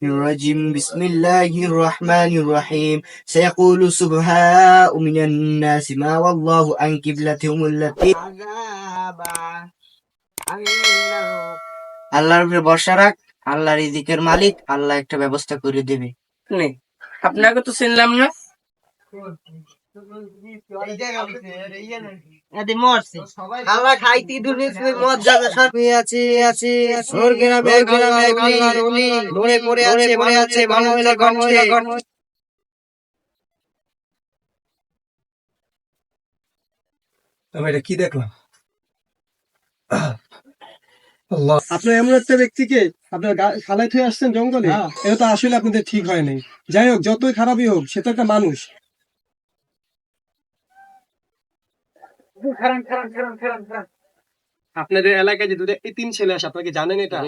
الرجيم بسم الله الرحمن الرحيم سيقول سبهاء من الناس ما والله عن قبلتهم التي আল্লাহর উপরে ভরসা রাখ আল্লাহ রিজিকের মালিক আল্লাহ একটা ব্যবস্থা করে দেবে নে আপনাকে তো চিনলাম না আল্লাহ খাইতি দুনিয়া মদ জায়গা সাথে আছে আছে স্বর্গের আল্লাহর ওলি লড়ে পড়ে আছে পড়ে আছে ভালো হইলে গণছে আমি এটা কি দেখলাম? আল্লাহ। আপনি এমন একটা ব্যক্তিকে আপনার গা- খালাই থুয়ে আসছেন জঙ্গলে? এটা তো আসলে আপনাদের ঠিক হয় নাই। যাই হোক যতই খারাপই হোক সে তো একটা মানুষ। আপনাদের এলাকায় যে দুটো এই তিন ছেলে আসে আপনাকে জানেন এটা?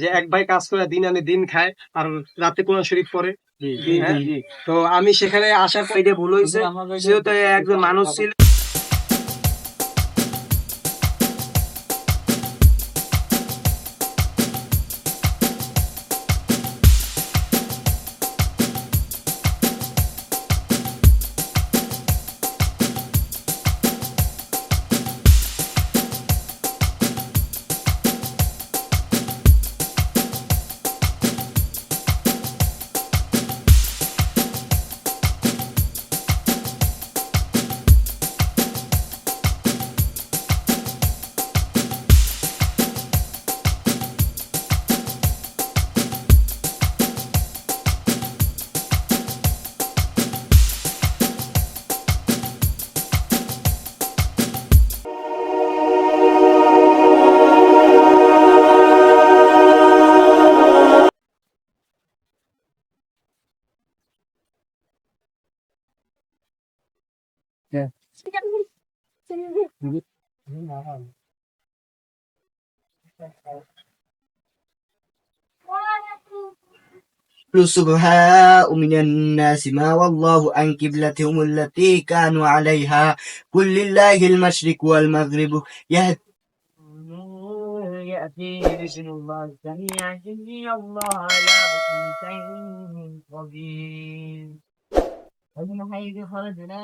যে এক ভাই কাজ করে দিন আনে দিন খায় আর রাতে কোরআন শরীফ পড়ে। হ্যাঁ? তো আমি সেখানে আসার পর এটা ভুল হয়েছে। যেহেতু একজন মানুষ ছিল। سبهاء من الناس ما والله عن قبلتهم التي كانوا عليها. قل لله المشرق والمغرب. يهدي يأتي بسم الله السميع إن الله على كل شيء قدير ومن حيث خرجنا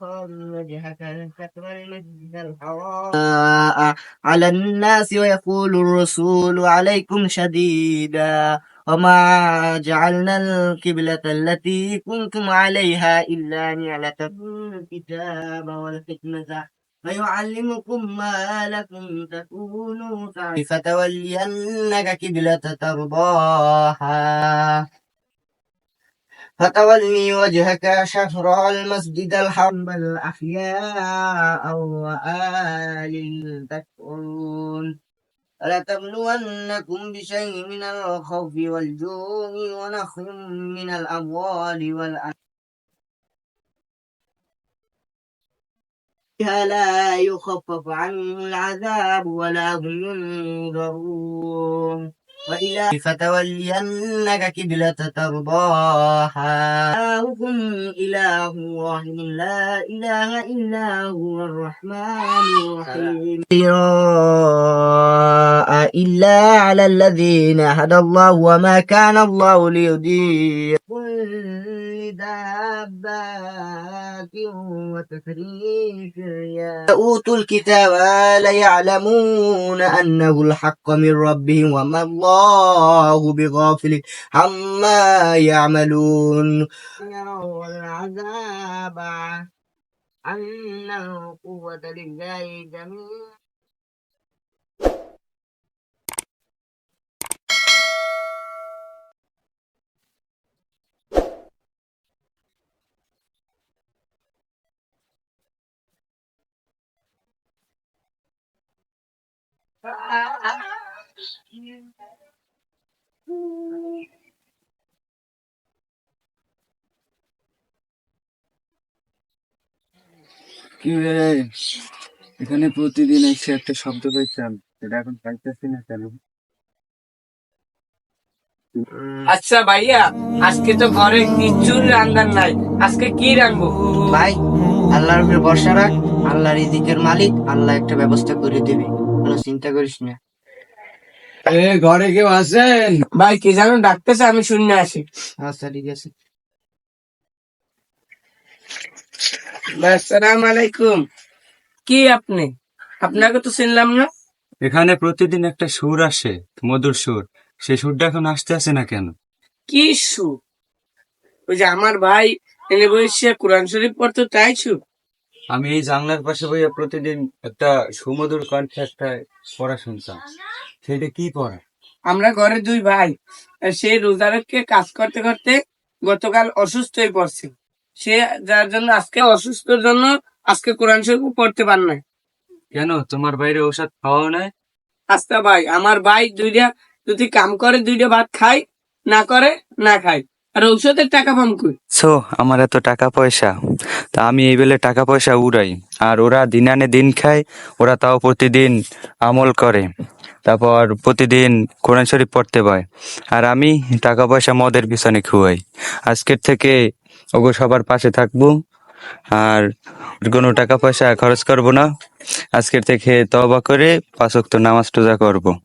فول وجهك شطر المسجد الحرام. على الناس ويقول الرسول عليكم شديدا. وما جعلنا القبلة التي كنتم عليها إلا نعلتكم الكتاب والحكمة. فيعلمكم ما لكم تكونوا فتولينك قبلة ترضاها. فتولي وجهك شطر المسجد الحرام بل أحياء وآل تشكرون ولتبلونكم بشيء من الخوف والجوع ونخل من الأموال والأنفس لا يخفف عنهم العذاب ولا هم ينظرون وإلى فتولينك قبلة ترضاها. إلهكم إله واحد لا إله إلا هو الرحمن الرحيم. إلا على الذين هدى الله وما كان الله كل دابات وتفريق يا أوتوا الكتاب ليعلمون أنه الحق من ربهم وما الله الله بغافل عما يعملون العذاب أن القوة لله جميعا Ah, ah. কি এখানে প্রতিদিন এসে একটা শব্দ পাইতাম সেটা এখন পাইতেছি না কেন? আচ্ছা ভাইয়া আজকে তো ঘরে কিছুর রান্নার নাই। আজকে কি রাখব ভাই আল্লাহর উপরে ভরসা রাখ। আল্লাহ রিজিকের মালিক আল্লাহ একটা ব্যবস্থা করে দেবে। কোনো চিন্তা করিস না। এ ঘরে কেউ আছেন? ভাই কি জানো ডাকতেছে আমি শুনে আসি। আচ্ছা ঠিক আছে। আসসালাম আলাইকুম। কি আপনি? আপনাকে তো চিনলাম না। এখানে প্রতিদিন একটা সুর আসে মধুর সুর। সেই সুরটা এখন আসতে আসে না কেন? কি সুর? ওই যে আমার ভাই এনে বসে কোরআন শরীফ পড়তো তাই সু আমি এই জানলার পাশে বইয়া প্রতিদিন একটা সুমধুর কণ্ঠে একটা পড়া শুনতাম। সেটা কি পড়া? আমরা ঘরে দুই ভাই সেই রোজারকে কাজ করতে করতে গতকাল অসুস্থ হয়ে পড়ছে। সে যার জন্য আজকে অসুস্থর জন্য আজকে কোরআন শরীফ পড়তে পার না কেন? তোমার বাইরে ঔষধ খাওয়াও নাই? আস্তা ভাই আমার ভাই দুইটা যদি কাম করে দুইটা ভাত খায় না করে না খায়। আর ঔষধের টাকা পাম কই? সো, আমার এত টাকা পয়সা। তা আমি এই বেলে টাকা পয়সা উড়াই। আর ওরা দিন আনে দিন খায়, ওরা তাও প্রতিদিন আমল করে। তারপর প্রতিদিন কোরআন শরীফ পড়তে পায়। আর আমি টাকা পয়সা মদের পিছনে খুয়াই। আজকের থেকে ওগো সবার পাশে থাকব। আর কোনো টাকা পয়সা খরচ করব না। আজকের থেকে তবা করে পাঁচ ওয়াক্ত নামাজ টোজা করব।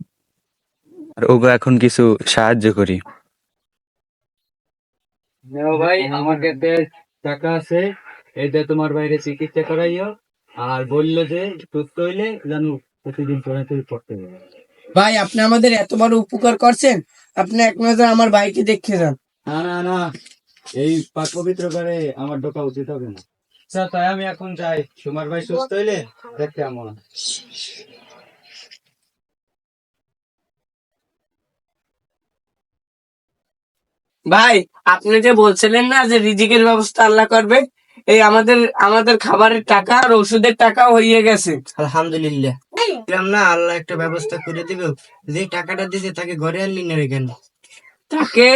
আর ওগো এখন কিছু সাহায্য করি। নাও ভাই আমার কাছে টাকা আছে এটা তোমার বাইরে চিকিৎসা করাইও। আর বলল যে সুস্থ হইলে জানো প্রতিদিন তুই পড়তে হবে ভাই আপনি আমাদের এত বড় উপকার করছেন আপনি এক নজর আমার ভাইকে দেখে যান। না না না এই পাক পবিত্র করে আমার ঢোকা উচিত হবে না। আচ্ছা তাই আমি এখন যাই। তোমার ভাই সুস্থ হইলে দেখতে আমার। ভাই আপনি যে বলছিলেন না যে রিজিকের ব্যবস্থা আল্লাহ করবে এই আমাদের আমাদের খাবারের টাকা আর ওষুধের টাকা হয়ে গেছে। আলহামদুলিল্লাহ। না আল্লাহ একটা ব্যবস্থা করে দিবে। যে টাকাটা দিয়েছে তাকে ঘরে আনলি না কেন? তাকে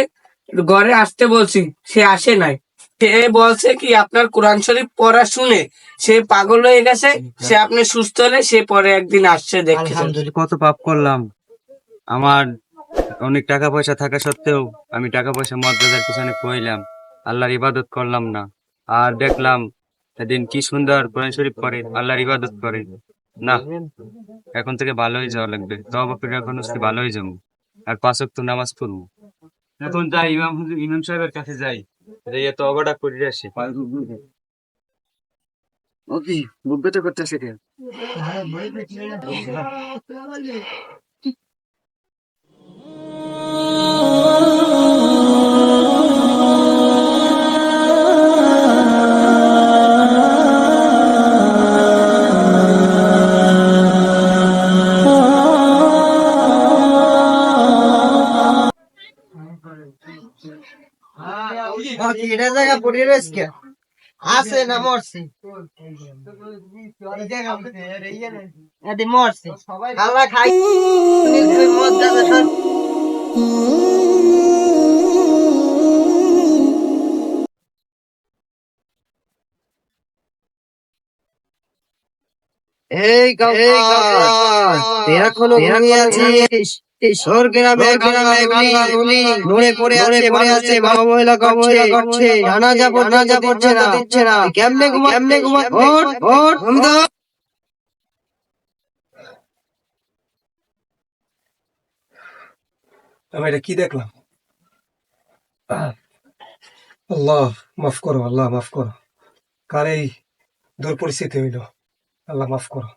ঘরে আসতে বলছি সে আসে নাই। সে বলছে কি আপনার কোরআন শরীফ পড়া শুনে সে পাগল হয়ে গেছে সে আপনি সুস্থ হলে সে পরে একদিন আসছে দেখতে। আলহামদুলিল্লাহ। কত পাপ করলাম। আমার অনেক টাকা পয়সা থাকা সত্ত্বেও আমি টাকা পয়সা মর্যাদার পিছনে খুয়াইলাম আল্লাহর ইবাদত করলাম না। আর দেখলাম এদিন কি সুন্দর কোরআন শরীফ করে আল্লাহর ইবাদত করে। না এখন থেকে ভালো হয়ে যাওয়া লাগবে। তবা করে এখন হচ্ছে ভালো হয়ে যাব আর পাঁচ ওয়াক্ত নামাজ পড়ব। এখন যাই ইমাম হুজুর ইমাম সাহেবের কাছে যাই। যাইয়া তবাটা করে আসি। ওকে বুঝবে তো করতেছে কে এটা জায়গা পড়ে রয়েছে কে? আছে না মরছে? মরছে। আল্লাহ খাই। সব। এই কাউকা এখনও ঘুমিয়ে আছিস স্বর্গের গ্রামে গ্রামে মরে পড়ে আছে পড়ে আছে বাবা মহিলা করছে করছে জানাজা জানাজা পড়ছে না। দিচ্ছে না। কেমনে ঘুমা কেমনে ঘুমা ওঠ ওঠ। আমি এটা কি দেখলাম? আল্লাহ মাফ করো আল্লাহ মাফ করো। কার এই দূর পরিস্থিতি হইল। আল্লাহ মাফ করো।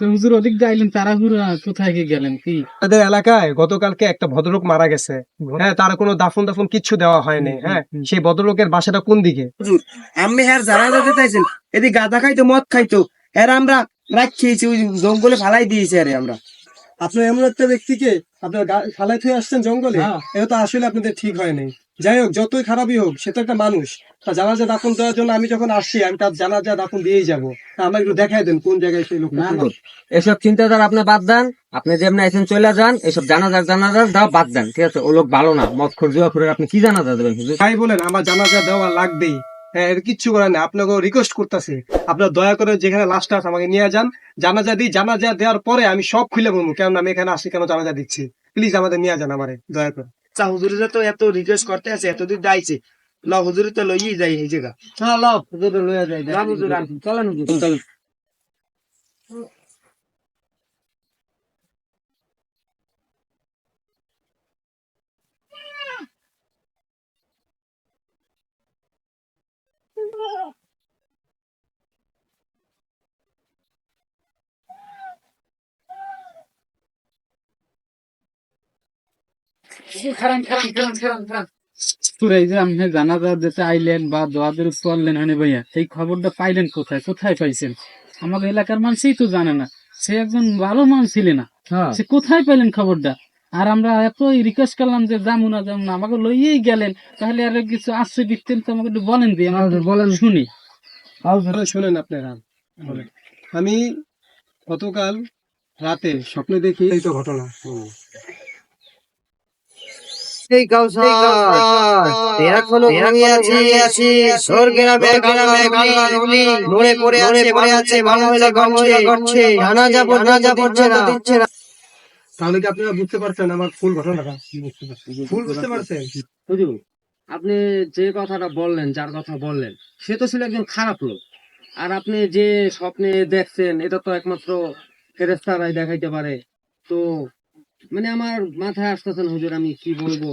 হুজুর অধিক যাইলেন তাড়াহুড়া কোথায় গিয়ে গেলেন কি? আমাদের এলাকায় গতকালকে একটা ভদ্রলোক মারা গেছে। হ্যাঁ তার কোনো দাফন দাফন কিচ্ছু দেওয়া হয়নি। হ্যাঁ সেই ভদ্রলোকের বাসাটা কোন দিকে? আমি হ্যাঁ যেতে চাইছেন গাঁদা খাইতো মদ খাইতো এর আমরা রাখিয়েছি ওই জঙ্গলে ফালাই দিয়েছি আরে আমরা। আপনি এমন একটা ব্যক্তিকে আপনার ফালাই থেকে আসছেন জঙ্গলে এটা তো আসলে আপনাদের ঠিক হয় নাই। যাই হোক যতই খারাপই হোক সে তো একটা মানুষ। তা জানাজা দাফন দেওয়ার জন্য আমি যখন আসছি আমি তার জানাজা দাফন দিয়েই যাব। তা আমাকে একটু দেখাই দেন কোন জায়গায় সেই লোক এসব চিন্তাধারা আপনি বাদ দেন। আপনি যেমন আইসেন চলে যান এসব জানাজার জানাজার দাও বাদ দেন ঠিক আছে? ও লোক ভালো না মদ খোর জুয়া খোরের আপনি কি জানাজা দেবেন তাই বলেন আমার জানাজা দেওয়া লাগবেই। হ্যাঁ এটা কিচ্ছু করার না আপনাকে রিকোয়েস্ট করতেছে। আপনার দয়া করে যেখানে লাস্ট আছে আমাকে নিয়ে যান। জানাজা দিই। জানাজা দেওয়ার পরে আমি সব খুলে বলব কেন আমি এখানে আসি কেন জানাজা দিচ্ছি। প্লিজ আমাদের নিয়ে যান আমারে দয়া করে। চা হুজুরে তো এত রিকোয়েস্ট করতে আছে এতদিন যাইছে। ল হুজুরি তো লইয়ে যাই এই জায়গা। হ্যাঁ ল হুজুর লইয়া যাই। চলেন হুজুর। চলেন তোর এই যে আপনি জানাজা যেতে আইলেন বা দোয়াদের চললেন হানি ভাইয়া এই খবরটা পাইলেন কোথায়? কোথায় পাইছেন? আমাদের এলাকার মানুষই তো জানে না। সে একজন ভালো মানুষ ছিল না। হ্যাঁ। সে কোথায় পাইলেন খবরটা? আর আমরা এত রিকোয়েস্ট করলাম যে যাব না যাব না আমাকে লইয়েই গেলেন। তাহলে আর কিছু আসছে দিতেন তো আমাকে একটু বলেন দিয়ে আমরা বলেন। শুনি। শোনেন আপনারা। আমি গতকাল রাতে স্বপ্নে দেখি এই তো ঘটনা এই এখনও আছি স্বর্গের পড়ে আছে ভালো হইলে গড়ছে গড়ছে জানা যাব না যাব না। দিচ্ছে না। তাহলে কি আপনারা বুঝতে পারছেন আমার ফুল ঘটনাটা? ফুল বুঝতে পারছেন? হুজুর আপনি যে কথাটা বললেন যার কথা বললেন সে তো ছিল একজন খারাপ লোক। আর আপনি যে স্বপ্নে দেখছেন এটা তো একমাত্র ফেরেস্তারাই দেখাইতে পারে। তো মানে আমার মাথায় আসতেছেন হুজুর আমি কি বলব?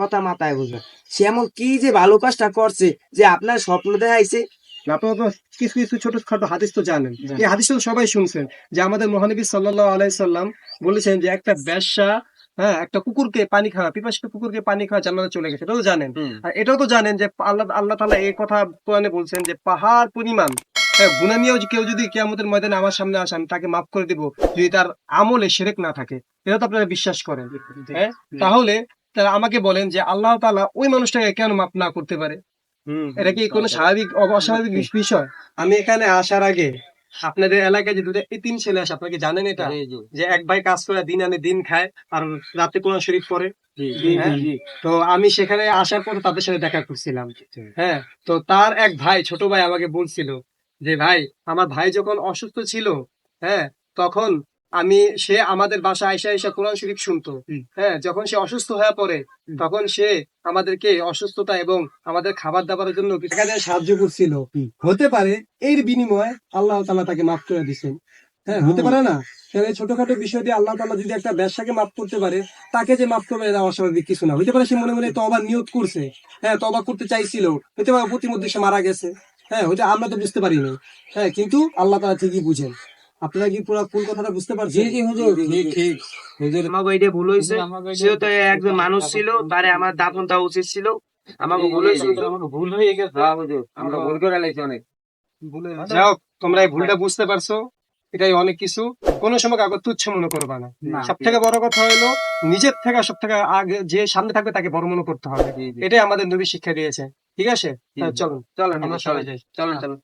কথা মাথায় বুঝবেন সে এমন কি যে ভালো কাজটা করছে যে আপনার স্বপ্ন দেখাইছে আপনারা তো কিছু কিছু ছোট খাটো হাদিস তো জানেন। এই হাদিস তো সবাই শুনছেন যে আমাদের মহানবী সাল্লাহ আলাইসাল্লাম বলেছেন যে একটা ব্যবসা হ্যাঁ একটা কুকুরকে পানি খাওয়া পিপাসিত কুকুরকে পানি খাওয়া জান্নাতে চলে গেছে। এটাও তো জানেন। আর এটাও তো জানেন যে আল্লাহ আল্লাহ তাআলা এই কথা কোরআনে বলছেন যে পাহাড় পরিমাণ হ্যাঁ গুণা নিয়েও কেউ যদি কিয়ামতের ময়দানে আমার সামনে আসে আমি তাকে মাফ করে দিব যদি তার আমলে সেরেক না থাকে। এটা তো আপনারা বিশ্বাস করেন। হ্যাঁ তাহলে তারা আমাকে বলেন যে আল্লাহ তাআলা ওই মানুষটাকে কেন মাফ না করতে পারে? এটা কি কোনো স্বাভাবিক অস্বাভাবিক বিষয়? আমি এখানে আসার আগে আপনাদের এলাকায় যে দুটো তিন ছেলে আসে আপনাকে জানেন এটা? যে এক ভাই কাজ করে দিন আনে দিন খায় আর রাতে কোরআন শরীফ পড়ে। হ্যাঁ? তো আমি সেখানে আসার পর তাদের সাথে দেখা করছিলাম। হ্যাঁ? তো তার এক ভাই ছোট ভাই আমাকে বলছিল যে ভাই আমার ভাই যখন অসুস্থ ছিল হ্যাঁ তখন আমি সে আমাদের বাসা আইসা আইসা কোরআন শরীফ শুনতো। হ্যাঁ যখন সে অসুস্থ হয়ে পড়ে তখন সে আমাদেরকে অসুস্থতা এবং আমাদের খাবার দাবারের জন্য সাহায্য করছিল। হতে পারে এর বিনিময়ে আল্লাহ তাআলা তাকে মাফ করে দিচ্ছেন হ্যাঁ হতে পারে না। তাহলে ছোটখাটো বিষয় দিয়ে আল্লাহ তাআলা যদি একটা ব্যবসাকে মাফ করতে পারে তাকে যে মাফ করবে এটা অস্বাভাবিক কিছু না। হতে পারে সে মনে মনে তবা নিয়ত করছে। হ্যাঁ তবা করতে চাইছিল। হতে পারে প্রতিমধ্যে সে মারা গেছে। হ্যাঁ ওইটা আমরা তো বুঝতে পারিনি হ্যাঁ কিন্তু আল্লাহ তাআলা ঠিকই বুঝেন। আপনারা কি পুরো ফুল কথাটা বুঝতে পারছেন? জি জি হুজুর। ঠিক ঠিক। হুজুর এটা ভুল হয়েছে সেও তো একজন মানুষ ছিল তারে আমার দাফন দেওয়া উচিত ছিল। আমাকে ভুল হয়েছে। ভুল হয়ে গেছে। হ্যাঁ হুজুর আমরা ভুল করে লাইছি অনেক। যাও তোমরা এই ভুলটা বুঝতে পারছ। এটাই অনেক কিছু। কোন সময় কাগজ তুচ্ছ মনে করবা না। সব থেকে বড় কথা হলো নিজের থেকে সব থেকে আগে যে সামনে থাকবে তাকে বড় মনে করতে হবে। এটাই আমাদের নবী শিক্ষা দিয়েছে। ঠিক আছে? হ্যাঁ, চলুন চলেন আমরা সবাই যাই। চলেন। চলেন।